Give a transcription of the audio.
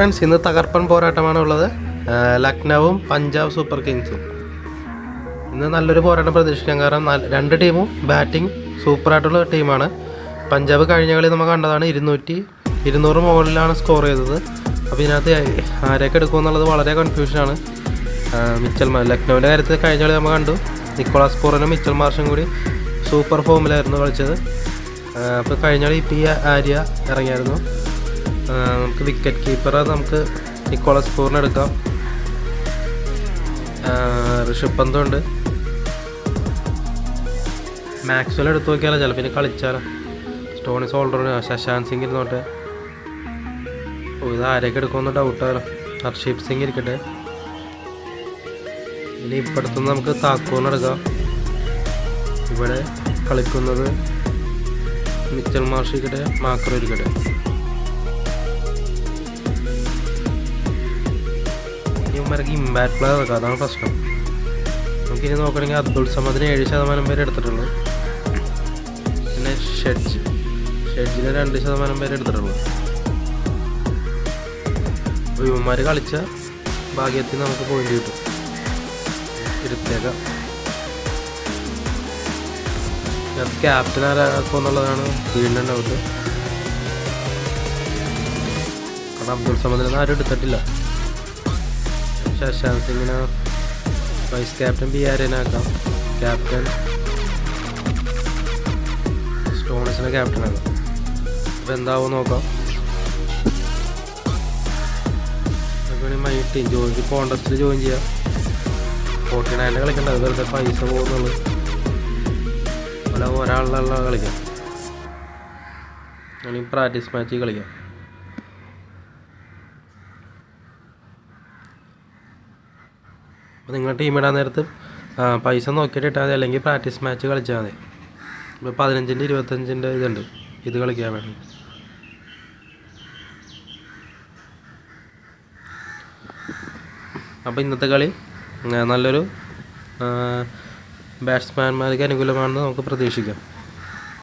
Friends ഇന്ന് തകർപ്പൻ പോരാട്ടമാണ് ഉള്ളത് ലക്നൗവും പഞ്ചാബ് സൂപ്പർ കിങ്സും. ഇന്ന് നല്ലൊരു പോരാട്ടം പ്രതീക്ഷിക്കാം. കാരണം രണ്ട് ടീമും ബാറ്റിംഗ് സൂപ്പറായിട്ടുള്ള ടീമാണ്. പഞ്ചാബ് കഴിഞ്ഞ കളി നമ്മൾ കണ്ടതാണ് ഇരുന്നൂറ്റി ഇരുന്നൂറ് മുകളിലാണ് സ്കോർ ചെയ്തത്. അപ്പോൾ ഇതിനകത്ത് ആരെയൊക്കെ എടുക്കുമെന്നുള്ളത് വളരെ കൺഫ്യൂഷനാണ് മിച്ചൽ ലക്നൗവിന്റെ കാര്യത്തിൽ കഴിഞ്ഞ കളി നമ്മൾ കണ്ടു. നിക്കോളാസ് കോറിനും മിച്ചൽ മാർഷും കൂടി സൂപ്പർ ഫോമിലായിരുന്നു കളിച്ചത്. അപ്പോൾ കഴിഞ്ഞ കളി പി ആര്യ ഇറങ്ങിയായിരുന്നു. നമുക്ക് വിക്കറ്റ് കീപ്പർ നമുക്ക് നിക്കോളസ് പൂറിന് എടുക്കാം. ഋഷഭ് പന്തുണ്ട് മാക്സ്വൽ എടുത്ത് നോക്കിയാലോ ചിലപ്പോൾ ഇനി കളിച്ചാലോ. Stoinis all round Shashank Singh ഇരുന്നോട്ടെ. ഓ ഇത് ആരെയൊക്കെ എടുക്കുമെന്ന് ഡൗട്ടാലോ ഹർഷീപ് സിംഗ് ഇരിക്കട്ടെ. ഇനി ഇപ്പടുത്തുനിന്ന് നമുക്ക് താക്കൂറിന് എടുക്കാം. ഇവിടെ കളിക്കുന്നത് മിച്ചൽ മാർഷിക്കട്ടെ മാക്രോ ഇരിക്കട്ടെ. ഇവന്മാർക്ക് ഇമ്പാക്ട് പ്ലെയർ ഇറക്കാം അതാണ് പ്രശ്നം. നമുക്കിനി നോക്കണമെങ്കിൽ അബ്ദുൾ സമദിന് ഏഴ് ശതമാനം പേര് എടുത്തിട്ടുള്ളൂ. പിന്നെ ഷെഡ്ജ്. ഷെഡ്ജിന് രണ്ട് ശതമാനം പേര് എടുത്തിട്ടുള്ളൂ. അപ്പോൾ ഇവന്മാർ കളിച്ച ഭാഗ്യത്തിൽ നമുക്ക് പോയിന്റ് കിട്ടും. ഇരുത്തേക്കാം ക്യാപ്റ്റൻ ആരാക്കും എന്നുള്ളതാണ് വീണ്ടും ഡൗട്ട് കാരണം അബ്ദുൾ സമദിനെ ആരും എടുത്തിട്ടില്ല. ശശാന്ത് സിംഗിനെ വൈസ് ക്യാപ്റ്റൻ ബി ആര്യനാക്കാം ക്യാപ്റ്റൻ സ്റ്റോൺസിനെ ക്യാപ്റ്റൻ ആണ്. അപ്പോൾ എന്താവും നോക്കാം. മൈ ജോയിൻ കോൺടസ്റ്റിൽ ജോയിൻ ചെയ്യാം. ഫോർട്ടി നയന്റെ കളിക്കണ്ട. അത് പൈസ പോകുന്നുള്ളു. അല്ല ഒരാളിലുള്ള കളിക്കാം. അല്ലെങ്കിൽ പ്രാക്ടീസ് മാച്ച് കളിക്കാം. അപ്പോൾ നിങ്ങൾ ടീം ഇടാൻ നേരത്ത് പൈസ നോക്കിയിട്ട് ഇട്ടാൽ മതി. അല്ലെങ്കിൽ പ്രാക്ടീസ് മാച്ച് കളിച്ചാൽ മതി. ഇപ്പോൾ പതിനഞ്ചിന്റെ ഇരുപത്തഞ്ചിന്റെ ഇതുണ്ട്. ഇത് കളിക്കാൻ വേണ്ടി. അപ്പോൾ ഇന്നത്തെ കളി നല്ലൊരു ബാറ്റ്സ്മാൻമാർക്ക് അനുകൂലമാണെന്ന് നമുക്ക് പ്രതീക്ഷിക്കാം.